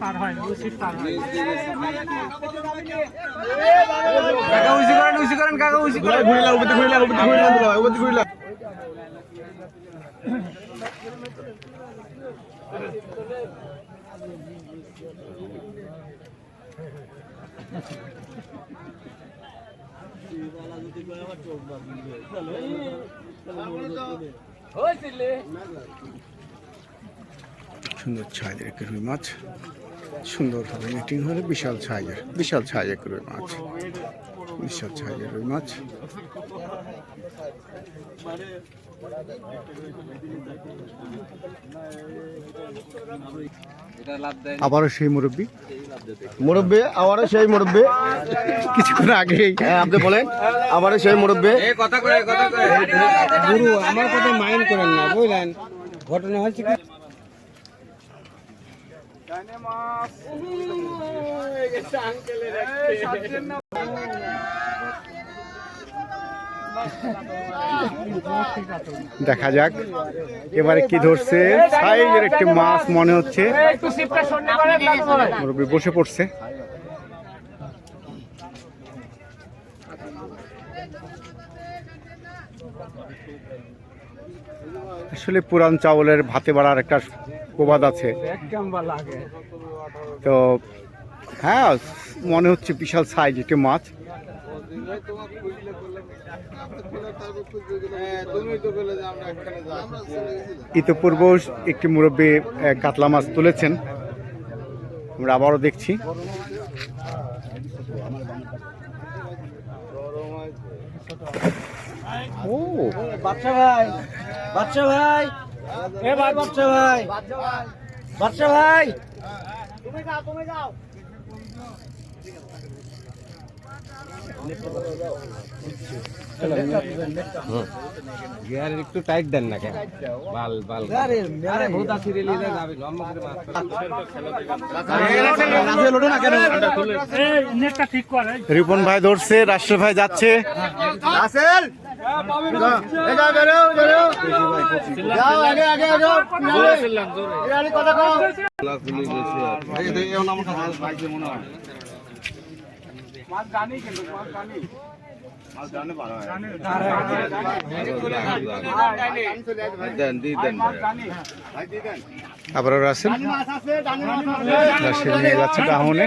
পার হয় সিট পার হয়। কাকা উঁচু করেন উঁচু করেন কাকা উঁচু করেন। ঘুরিলা উপরে ঘুরিলা উপরে ঘুরিলা উপরে ঘুরিলা সুন্দর সাইজের একটা রুই মাছ। সুন্দরভাবে মিটিং হলে বিশাল সাইজের বিশাল সাইজের রুই মাছ বিশাল সাইজের রুই মাছ। আবারও সেই মুরব্বী? মুরব্বী আবারও সেই মুরব্বী। কিছুক্ষণ আগেই হ্যাঁ আপনি বলেন। আবারও সেই মুরব্বী। কথা কথা গুরু আমার কথা মাইন্ড করেন না বুঝলেন? ঘটনা হয়েছে কি? দেখা যাক, এবারে কি ধরছে। সাইজের একটি মাছ মনে হচ্ছে। বসে পড়ছে। আসলে পুরান চাউলের ভাতে বাড়ার একটা প্রবাদ আছে। তো হ্যাঁ মনে হচ্ছে বিশাল সাইজ একটি মাছ। ইতিপূর্ব একটি মুরব্বী কাতলা মাছ তুলেছেন। আমরা আবারও দেখছি। ও, বাচ্চা ভাই বাচ্চা ভাই। এ ভাই। বাচ্চা ভাই। বাচ্চা ভাই গিয়ার একটু টাইট দেন না কেন? বাল বাল। ভূত আসি রেলি লম্বা করে রিপন ভাই ধরছে রাষ্ট্র ভাই যাচ্ছে রাসেল! যাও বেরো বেরো যাও আগে আগে আগে আরে কথা কও আবারও রাসেল রাসেল নিয়ে যাচ্ছে ডাহনে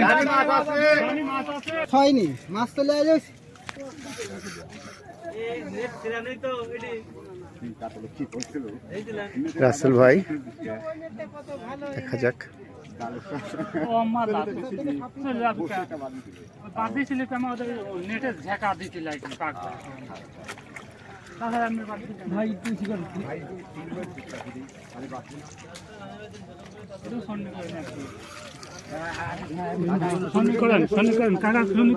হয়নি, মাছ লেগে যাচ্ছে রাসেল ভাই দেখা যাক। ও আমার লাভ বাদি ছিল তো আমাদের নেটে ঝেঁকা দিছিল একদম কাকটা তাহলে আমি ভাই তুই কি করছিস শনি করেন শনি করেন কাকা শনি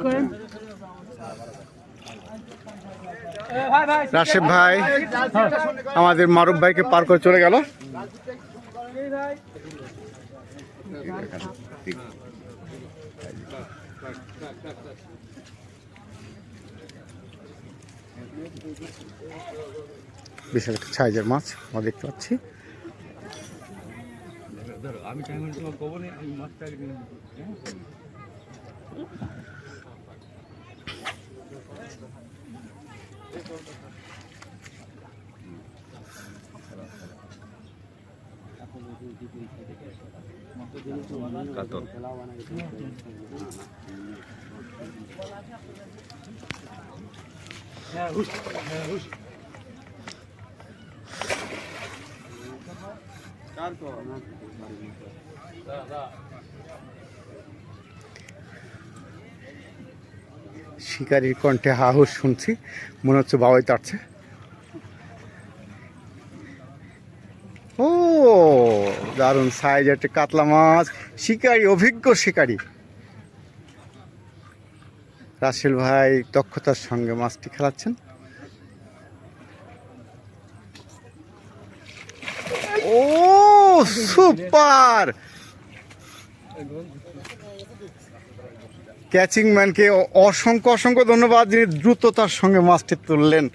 রাশেব ভাই, আমাদের মারুফ ভাইকে পার করে চলে গেল। বিশাল একটা সাইজের মাছ, আমরা দেখতে পাচ্ছি। কাতল। কার তো না। শিকারির কণ্ঠে হাহুস শুনছি। মনে হচ্ছে বাবাই তাড়ছে। ও, দারুণ সাইজ একটা কাতলা মাছ। শিকারি, অভিজ্ঞ শিকারি। রাসেল ভাই দক্ষতার সঙ্গে মাছটি খেলাচ্ছেন। ও সুপার ক্যাচিং ম্যানকে অসংখ্য অসংখ্য ধন্যবাদ যিনি দ্রুততার সঙ্গে মাছটি তুললেন।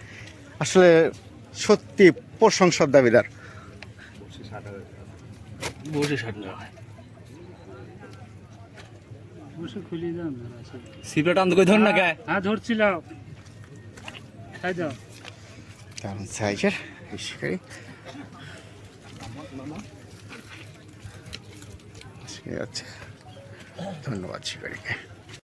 আসলে সত্যি প্রশংসার দাবিদার। হ্যাঁ সাইজের আছে। ধন্যবাদ শিকারিকে।